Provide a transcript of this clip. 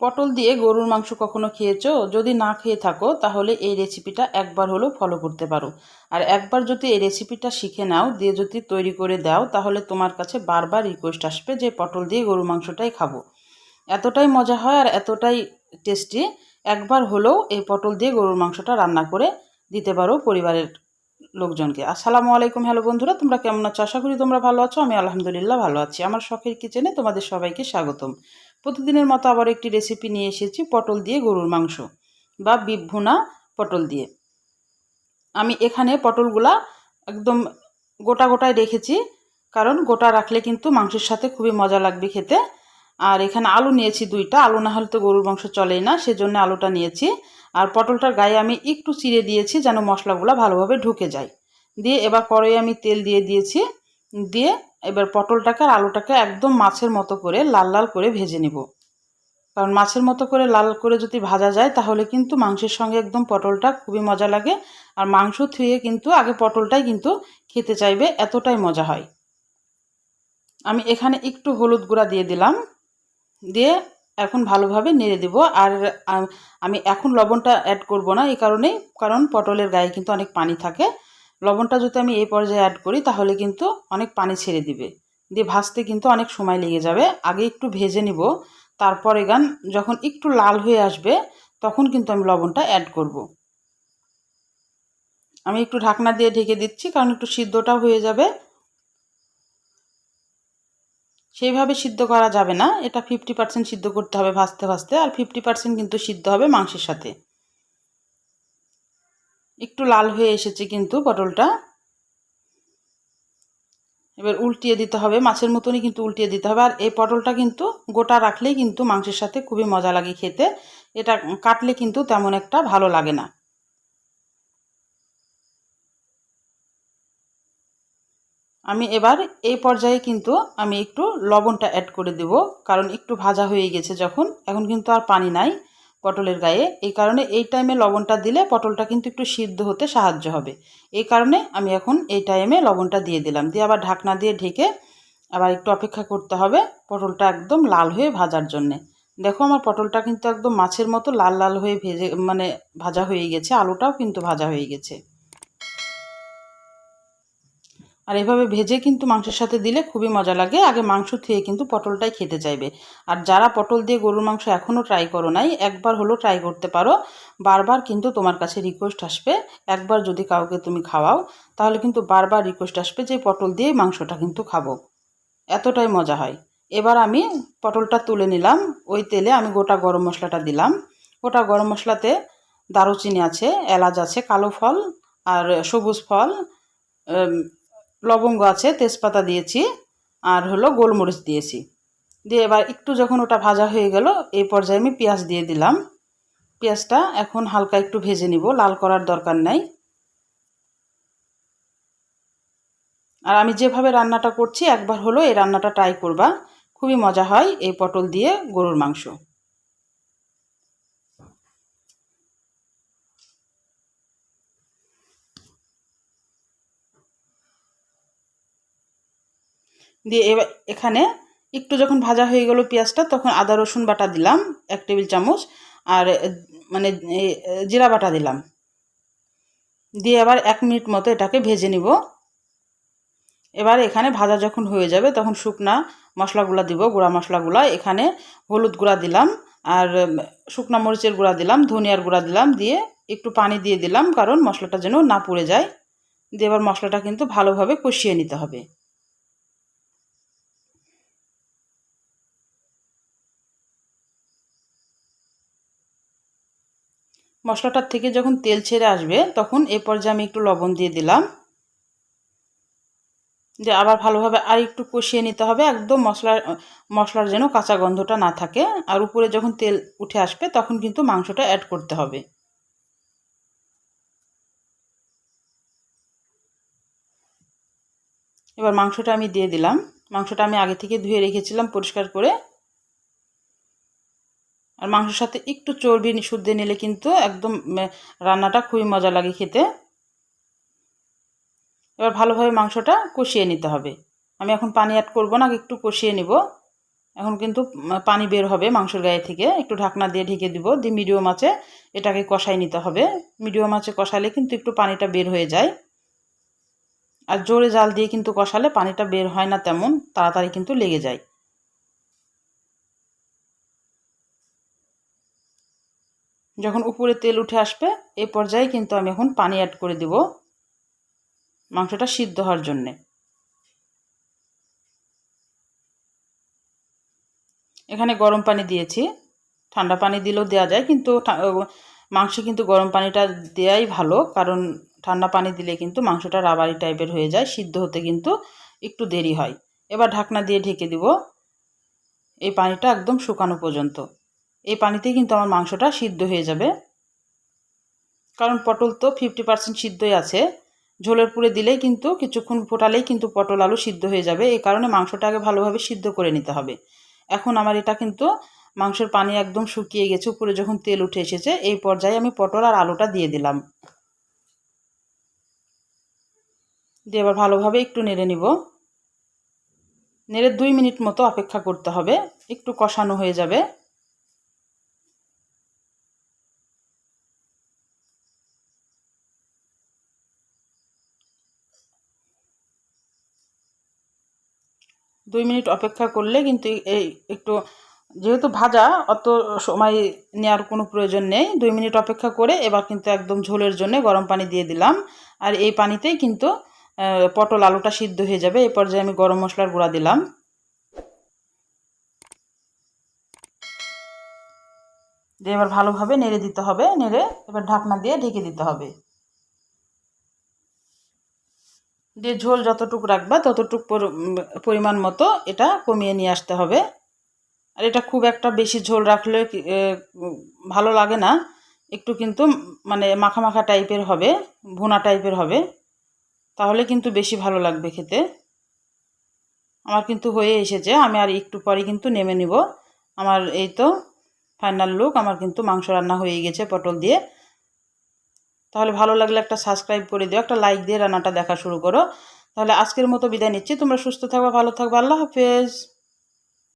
পটল দিয়ে গরুর মাংস কখনো খেয়েছো? যদি না খেয়ে থাকো, তাহলে এই রেসিপিটা একবার হলেও ফলো করতে পারো। আর একবার যদি এই রেসিপিটা শিখে নাও, দিয়ে যদি তৈরি করে দাও, তাহলে তোমার কাছে বারবার রিকোয়েস্ট আসবে যে পটল দিয়ে গরুর মাংসটাই খাব। এতটাই মজা হয় আর এতটাই টেস্টি একবার হলেও এই পটল দিয়ে গরুর মাংসটা রান্না করে দিতে পারো পরিবারের লোকজনকে। আসসালামু আলাইকুম, হ্যালো বন্ধুরা, তোমরা কেমন আছো? আশা করি তোমরা ভালো আছো, আমি আলহামদুলিল্লাহ ভালো আছি। আমার শখের কিচেনে তোমাদের সবাইকে স্বাগতম। প্রতিদিনের মতো আবার একটি রেসিপি নিয়ে এসেছি, পটল দিয়ে গরুর মাংস বা বিপ ভুনা পটল দিয়ে। আমি এখানে পটলগুলা একদম গোটা গোটায় রেখেছি, কারণ গোটা রাখলে কিন্তু মাংসের সাথে খুবই মজা লাগবে খেতে। আর এখানে আলু নিয়েছি দুইটা, আলু না হলে তো গরুর মাংস চলেই না, সেজন্য আলুটা নিয়েছি। আর পটলটার গায়ে আমি একটু চিড়ে দিয়েছি যেন মশলাগুলো ভালোভাবে ঢুকে যায়। দিয়ে এবার কড়াই আমি তেল দিয়ে দিয়েছি, দিয়ে এবার পটলটাকে আর আলুটাকে একদম মাছের মতো করে লাল লাল করে ভেজে নেব। কারণ মাছের মতো করে লাল করে যদি ভাজা যায়, তাহলে কিন্তু মাংসের সঙ্গে একদম পটলটা খুবই মজা লাগে। আর মাংস থুয়ে কিন্তু আগে পটলটাই কিন্তু খেতে চাইবে, এতটাই মজা হয়। আমি এখানে একটু হলুদ গুঁড়া দিয়ে দিলাম। দিয়ে এখন ভালোভাবে নেড়ে দেব। আর আমি এখন লবণটা অ্যাড করব না এই কারণেই, কারণ পটলের গায়ে কিন্তু অনেক পানি থাকে। লবণটা যদি আমি এই পর্যায়ে অ্যাড করি, তাহলে কিন্তু অনেক পানি ছেড়ে দিবে। দিয়ে ভাজতে কিন্তু অনেক সময় লেগে যাবে। আগে একটু ভেজে নিব, তারপরে গান যখন একটু লাল হয়ে আসবে, তখন কিন্তু আমি লবণটা অ্যাড করব। আমি একটু ঢাকনা দিয়ে ঢেকে দিচ্ছি, কারণ একটু সিদ্ধটাও হয়ে যাবে। সেইভাবে সিদ্ধ করা যাবে না। এটা ফিফটি পার্সেন্ট সিদ্ধ করতে হবে ভাজতে ভাজতে, আর ফিফটি পার্সেন্ট কিন্তু সিদ্ধ হবে মাংসের সাথে। একটু লাল হয়ে এসেছে কিন্তু পটলটা। এবার উল্টিয়ে দিতে হবে, মাছের মতনই কিন্তু উল্টিয়ে দিতে হবে। আর এই পটলটা কিন্তু গোটা রাখলেই কিন্তু মাংসের সাথে খুবই মজা লাগে খেতে। এটা কাটলে কিন্তু তেমন একটা ভালো লাগে না। আমি এবার এই পর্যায়ে কিন্তু আমি একটু লবণটা অ্যাড করে দেব, কারণ একটু ভাজা হয়ে গেছে যখন, এখন কিন্তু আর পানি নাই। পটলের গায়ে। এই কারণে এই টাইমে লবণটা দিলে পটলটা কিন্তু একটু সিদ্ধ হতে সাহায্য হবে। এই কারণে আমি এখন এই টাইমে লবণটা দিয়ে দিলাম। দিয়ে আবার ঢাকনা দিয়ে ঢেকে আবার একটু অপেক্ষা করতে হবে পটলটা একদম লাল হয়ে ভাজার জন্যে। দেখো আমার পটলটা কিন্তু একদম মাছের মতো লাল লাল হয়ে ভেজে মানে ভাজা হয়ে গেছে। আলুটাও কিন্তু ভাজা হয়ে গেছে। আর এভাবে ভেজে কিন্তু মাংসের সাথে দিলে খুবই মজা লাগে। আগে মাংস থুয়ে কিন্তু পটলটাই খেতে চাইবে। আর যারা পটল দিয়ে গরুর মাংস এখনও ট্রাই করো নাই, একবার হলো ট্রাই করতে পারো। বারবার কিন্তু তোমার কাছে রিকোয়েস্ট আসবে। একবার যদি কাউকে তুমি খাওয়াও, তাহলে কিন্তু বারবার রিকোয়েস্ট আসবে যে পটল দিয়ে মাংসটা কিন্তু খাব। এতটাই মজা হয়। এবার আমি পটলটা তুলে নিলাম। ওই তেলে আমি গোটা গরম মশলাটা দিলাম। গোটা গরম মশলাতে দারুচিনি আছে, এলাচ আছে, কালো ফল আর সবুজ ফল লবঙ্গ আছে, তেজপাতা দিয়েছি আর হলো গোলমরিচ দিয়েছি। দিয়ে এবার একটু যখন ওটা ভাজা হয়ে গেল, এই পর্যায়ে আমি পেঁয়াজ দিয়ে দিলাম। পেঁয়াজটা এখন হালকা একটু ভেজে নিব, লাল করার দরকার নাই। আর আমি যেভাবে রান্নাটা করছি, একবার হলো এই রান্নাটা ট্রাই করবা। খুবই মজা হয় এই পটল দিয়ে গরুর মাংস। দিয়ে এবার এখানে একটু যখন ভাজা হয়ে গেল পেঁয়াজটা, তখন আদা, রসুন বাটা দিলাম, এক টেবিল চামচ, আর মানে জিরা বাটা দিলাম। দিয়ে আবার এক মিনিট মতো এটাকে ভেজে নিব। এবার এখানে ভাজা যখন হয়ে যাবে, তখন শুকনা মশলাগুলা দিব, গুঁড়া মশলাগুলা। এখানে হলুদ গুঁড়া দিলাম, আর শুকনা মরিচের গুঁড়া দিলাম, ধনিয়ার গুঁড়া দিলাম, দিয়ে একটু পানি দিয়ে দিলাম, কারণ মশলাটা যেন না পুড়ে যায়। দিয়ে এবার মশলাটা কিন্তু ভালোভাবে কষিয়ে নিতে হবে। মশলাটার থেকে যখন তেল ছেড়ে আসবে, তখন এ পর্যায়ে আমি একটু লবণ দিয়ে দিলাম। যে আবার ভালোভাবে আর একটু কষিয়ে নিতে হবে, একদম মশলার মশলার যেন কাঁচা গন্ধটা না থাকে। আর উপরে যখন তেল উঠে আসবে, তখন কিন্তু মাংসটা অ্যাড করতে হবে। এবার মাংসটা আমি দিয়ে দিলাম। মাংসটা আমি আগে থেকে ধুয়ে রেখেছিলাম পরিষ্কার করে। আর মাংসের সাথে একটু চর্বি শুদ্ধ নিলে কিন্তু একদম রান্নাটা খুবই মজা লাগে খেতে। এবার ভালোভাবে মাংসটা কষিয়ে নিতে হবে। আমি এখন পানি অ্যাড করব না, একটু কষিয়ে নিব। এখন কিন্তু পানি বের হবে মাংসের গায়ে থেকে। একটু ঢাকনা দিয়ে ঢেকে দিব, দিয়ে মিডিয়াম আঁচে এটাকে কষাই নিতে হবে। মিডিয়াম আঁচে কষালে কিন্তু একটু পানিটা বের হয়ে যায়। আর জোরে জাল দিয়ে কিন্তু কষালে পানিটা বের হয় না তেমন, তাড়াতাড়ি কিন্তু লেগে যায়। যখন উপরে তেল উঠে আসবে এই পর্যায়ে কিন্তু আমি এখন পানি অ্যাড করে দিব মাংসটা সিদ্ধ হওয়ার জন্যে। এখানে গরম পানি দিয়েছি। ঠান্ডা পানি দিলেও দেওয়া যায়, কিন্তু মাংসে কিন্তু গরম পানিটা দেওয়াই ভালো, কারণ ঠান্ডা পানি দিলে কিন্তু মাংসটা রাবারি টাইপের হয়ে যায়, সিদ্ধ হতে কিন্তু একটু দেরি হয়। এবার ঢাকনা দিয়ে ঢেকে দিব। এই পানিটা একদম শুকানো পর্যন্ত। এই পানিতেই কিন্তু আমার মাংসটা সিদ্ধ হয়ে যাবে। কারণ পটল তো ফিফটি পার্সেন্ট সিদ্ধই আছে। ঝোলের পুরে দিলেই কিন্তু, কিছুক্ষণ ফোটালেই কিন্তু পটল আলু সিদ্ধ হয়ে যাবে। এই কারণে মাংসটা আগে ভালোভাবে সিদ্ধ করে নিতে হবে। এখন আমার এটা কিন্তু মাংসের পানি একদম শুকিয়ে গেছে, উপরে যখন তেল উঠে এসেছে, এই পর্যায়ে আমি পটল আর আলুটা দিয়ে দিলাম। দিয়ে এবার ভালোভাবে একটু নেড়ে নিব। নেড়ে দুই মিনিট মতো অপেক্ষা করতে হবে। একটু কষানো হয়ে যাবে। দুই মিনিট অপেক্ষা করলে কিন্তু এই একটু, যেহেতু ভাজা, অত সময় নেওয়ার কোনো প্রয়োজন নেই। দুই মিনিট অপেক্ষা করে এবার কিন্তু একদম ঝোলের জন্য গরম পানি দিয়ে দিলাম। আর এই পানিতেই কিন্তু পটল আলুটা সিদ্ধ হয়ে যাবে। এই পর্যায়ে আমি গরম মশলার গুঁড়া দিলাম। দিয়ে এবার ভালোভাবে নেড়ে দিতে হবে। নেড়ে এবার ঢাকনা দিয়ে ঢেকে দিতে হবে। দিয়ে ঝোল যতটুকু রাখবা, ততটুকু পর- পরিমাণ মতো এটা কমিয়ে নিয়ে আসতে হবে। আর এটা খুব একটা বেশি ঝোল রাখলে ভালো লাগে না। একটু কিন্তু মানে মাখা মাখা টাইপের হবে, ভুনা টাইপের হবে। তাহলে কিন্তু বেশি ভালো লাগবে খেতে। আমার কিন্তু হয়ে এসেছে, আমি আর একটু পরে কিন্তু নেমে নিব। আমার এই তো ফাইনাল লুক আমার কিন্তু মাংস রান্না হয়ে গেছে পটল দিয়ে। তাহলে ভালো লাগলে একটা সাবস্ক্রাইব করে দিও, একটা লাইক দিয়ে রান্নাটা দেখা শুরু করো। তাহলে আজকের মতো বিদায় নিচ্ছি, তোমরা সুস্থ থাকবা, ভালো থাকবা, আল্লাহ হাফেজ।